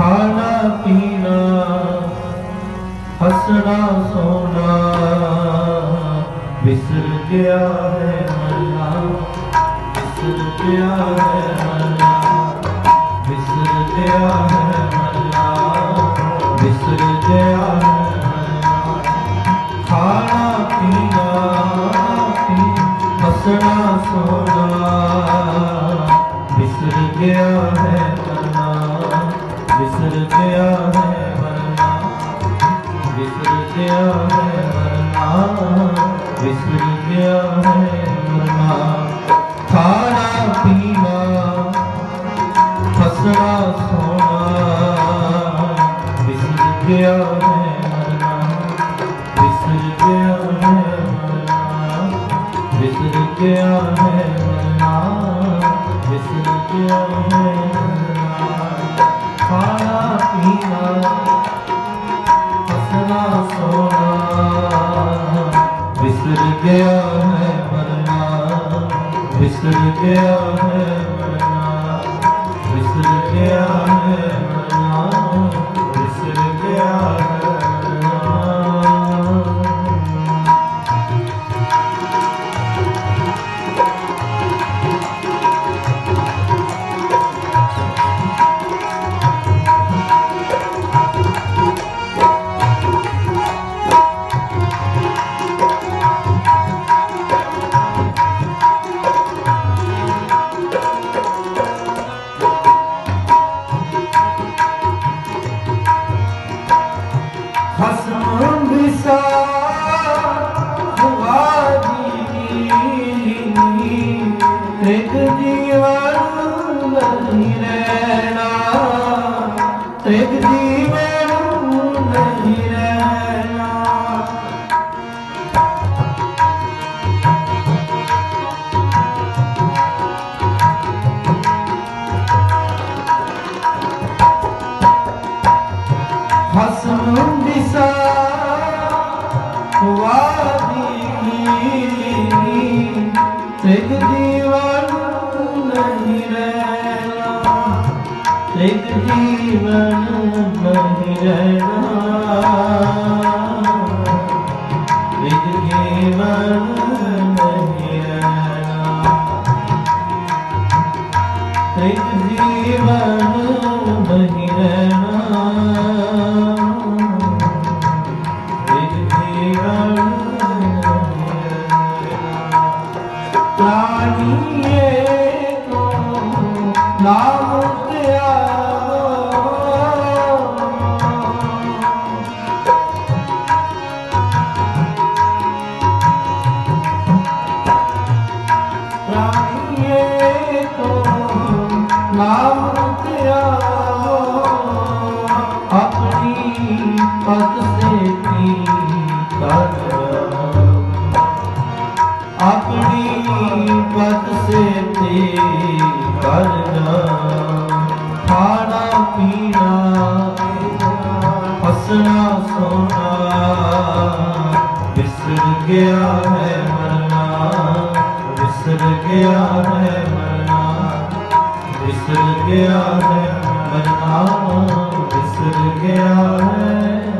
ਖਾਣਾ ਪੀਣਾ ਹੱਸਣਾ ਸੋਣਾ ਵਿਸਰ ਗਿਆ ਹੈ ਮਨਾ ਵਿਸਰ ਗਿਆ ਹੈ ਵਿਸਰ ਗਿਆ ਹੈ ਮਰਨਾ ਵਿਸਰ ਗਿਆ ਹੈ ਮਰਨਾ ਖਾਣਾ ਪੀਣਾ, ਹੱਸਣਾ ਸੋਣਾ ਵਿਸਰ ਗਿਆ ਹੈ ਤੇਗ ਜੀਵਨ ਨਹੀਂ ਰਹਿਣਾ ਤੇਗ ਜੀਵਨ ਨਹੀਂ ਰਹਿਣਾ। ਤੇਗ ਜੀਵਨ ਪ੍ਰਾਣੀਏ ਕੋ ਨਾਮ ਨਾਮ ਧਿਆਵੋ। ਆਪਣੀ ਪਤ ਹੱਸਣਾ ਸੋਣਾ। ਵਿਸਰ ਗਿਆ ਹੈ ਮਰਨਾ, ਵਿਸਰ ਗਿਆ ਹੈ ਮਰਨਾ। ਵਿਸਰ ਗਿਆ ਹੈ ਮਰਨਾ, ਵਿਸਰ ਗਿਆ ਹੈ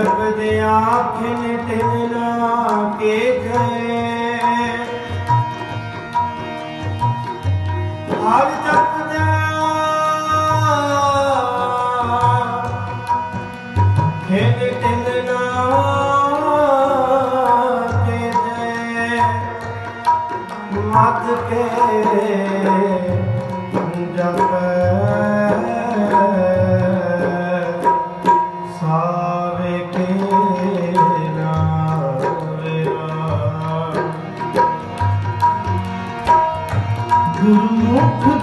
ਜਪਦ ਆਖਿਨ ਤਿਨ ਲਾ ਕੇ ਗਏ ਹਰ ਜਪ